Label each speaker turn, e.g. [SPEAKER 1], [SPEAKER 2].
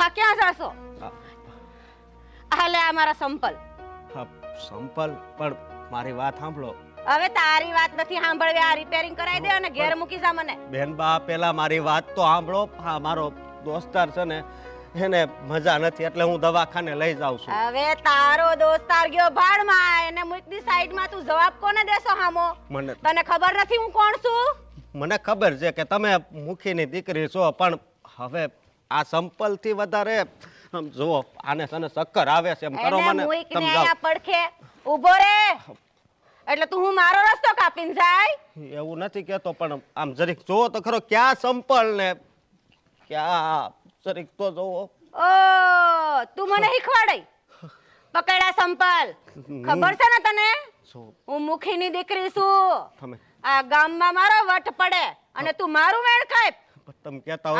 [SPEAKER 1] હા ક્યાં જાશો? હાલે આ મારા સંપલ.
[SPEAKER 2] હા, સંપલ પણ મારી વાત સાંભળો.
[SPEAKER 1] હવે તારી વાત નથી સાંભળવી આ રિપેરિંગ કરાવી દે અને ઘેર મૂકી જા મને.
[SPEAKER 2] બેન બા પેલા મારી વાત તો સાંભળો. હા મારો દોસ્તાર છે ને એને મજા નથી એટલે હું દવાખાને લઈ જાઉં છું.
[SPEAKER 1] હવે તારો દોસ્તાર ગયો ભાડમાં એને મૂકની સાઈડમાં તું જવાબ કોને દેશો હામો?
[SPEAKER 2] મને
[SPEAKER 1] તને ખબર નથી હું કોણ છું?
[SPEAKER 2] મને ખબર છે કે તમે મુખીની દીકરી છો પણ હવે આ સંપલથી વધારે આમ જુઓ આને છે શક્કર આવે છે એમ કરો મને સમજાવો
[SPEAKER 1] પડખે ઊભો રે. એટલે તું હું મારો રસ્તો કાપીને જાય?
[SPEAKER 2] એવું નથી કહેતો પણ આમ જરીક જુઓ તો ખરો ક્યાં સંપલ ને ક્યાં? જરીક તો જુઓ.
[SPEAKER 1] ઓ તું મને શીખવાડી. પકડ્યા સંપલ. ખબર છે ને તને? હું મુખીની દીકરી છું. આ ગામમાં મારો વટ પડે અને તું મારું વેણ ખાય.
[SPEAKER 2] તમે કહેતા હોય